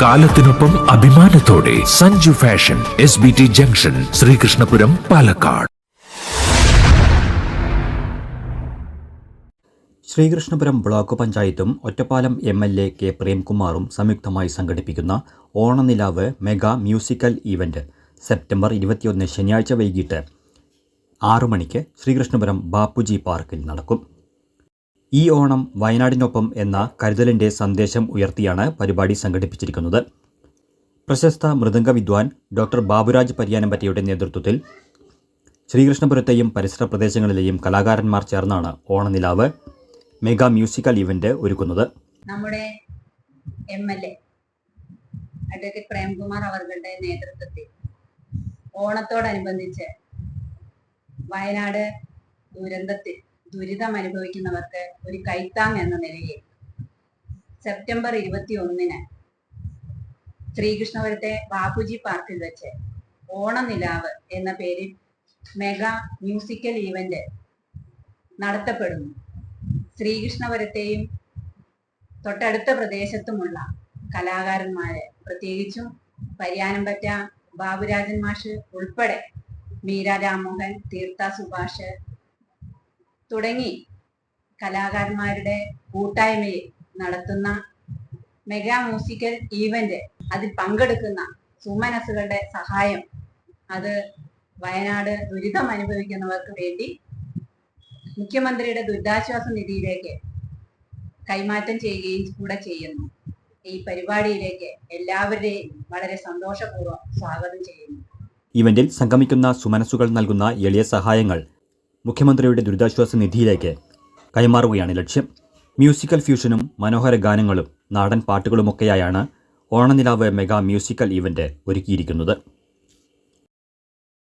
കാലത്തിനൊപ്പം അഭിമാനത്തോടെ Sanju fashion S B T junction Sreekrishnapuram Palakkad. Sreekrishnapuram block പഞ്ചായത്തും Ottapalam M L A K പ്രേംകുമാറും സംയുക്തമായി സംഘടിപ്പിക്കുന്ന Onanilavu mega musical event September ഇരുപത്തിയൊന്ന് ശനിയാഴ്ച വൈകിട്ട് ആറു മണിക്ക് ശ്രീകൃഷ്ണപുരം ബാപ്പുജി പാർക്കിൽ നടക്കും. ഈ ഓണം വയനാടിനൊപ്പം എന്ന കരുതലിന്റെ സന്ദേശം ഉയർത്തിയാണ് പരിപാടി സംഘടിപ്പിച്ചിരിക്കുന്നത്. പ്രശസ്ത മൃദംഗ വിദ്വാൻ ഡോക്ടർ ബാബുരാജ് പരിയാനമ്പറ്റയുടെ നേതൃത്വത്തിൽ ശ്രീകൃഷ്ണപുരത്തെയും പരിസര പ്രദേശങ്ങളിലെയും കലാകാരന്മാർ ചേർന്നാണ് ഓണനിലാവ് മെഗാ മ്യൂസിക്കൽ ഇവന്റ് ഒരുക്കുന്നത്. നമ്മുടെ M L A advocate Premkumar അവരുടെ നേതൃത്വത്തിൽ ഓണത്തോടനുബന്ധിച്ച് വയനാട് ദുരന്തത്തിൽ ദുരിതം അനുഭവിക്കുന്നവർക്ക് ഒരു കൈത്താങ് എന്ന നിലയിൽ. സെപ്റ്റംബർ ഇരുപത്തി ഒന്നിന് ശ്രീകൃഷ്ണപുരത്തെ ബാപ്പുജി പാർക്കിൽ വെച്ച് ഓണനിലാവ് എന്ന പേരിൽ മെഗാ മ്യൂസിക്കൽ ഈവന്റ് നടത്തപ്പെടുന്നു. ശ്രീകൃഷ്ണപുരത്തെയും തൊട്ടടുത്ത പ്രദേശത്തുമുള്ള കലാകാരന്മാര് പ്രത്യേകിച്ചും പരിയാനംപറ്റ ബാബുരാജൻ മാഷ് ഉൾപ്പെടെ മീര രാമോഹൻ തീർത്ഥ സുഭാഷ് തുടങ്ങി. കലാകാരന്മാരുടെ കൂട്ടായ്മയിൽ നടത്തുന്ന മെഗാ മ്യൂസിക്കൽ ഈവന്റ് അതിൽ പങ്കെടുക്കുന്ന സുമനസുകളുടെ സഹായം. അത് വയനാട് ദുരിതം അനുഭവിക്കുന്നവർക്ക് വേണ്ടി മുഖ്യമന്ത്രിയുടെ ദുരിതാശ്വാസ നിധിയിലേക്ക് കൈമാറ്റം ചെയ്യുകയും കൂടെ ചെയ്യുന്നു. ഈ പരിപാടിയിലേക്ക് എല്ലാവരെയും വളരെ സന്തോഷപൂർവം സ്വാഗതം ചെയ്യുന്നു. ഇവന്റിൽ സംഗമിക്കുന്ന സുമനസുകൾ നൽകുന്ന എളിയ സഹായങ്ങൾ മുഖ്യമന്ത്രിയുടെ ദുരിതാശ്വാസ നിധിയിലേക്ക് കൈമാറുകയാണ് ലക്ഷ്യം. മ്യൂസിക്കൽ ഫ്യൂഷനും മനോഹര ഗാനങ്ങളും നാടൻ പാട്ടുകളുമൊക്കെയായാണ് ഓണനിലാവ് മെഗാ മ്യൂസിക്കൽ ഇവന്റ് ഒരുക്കിയിരിക്കുന്നത്.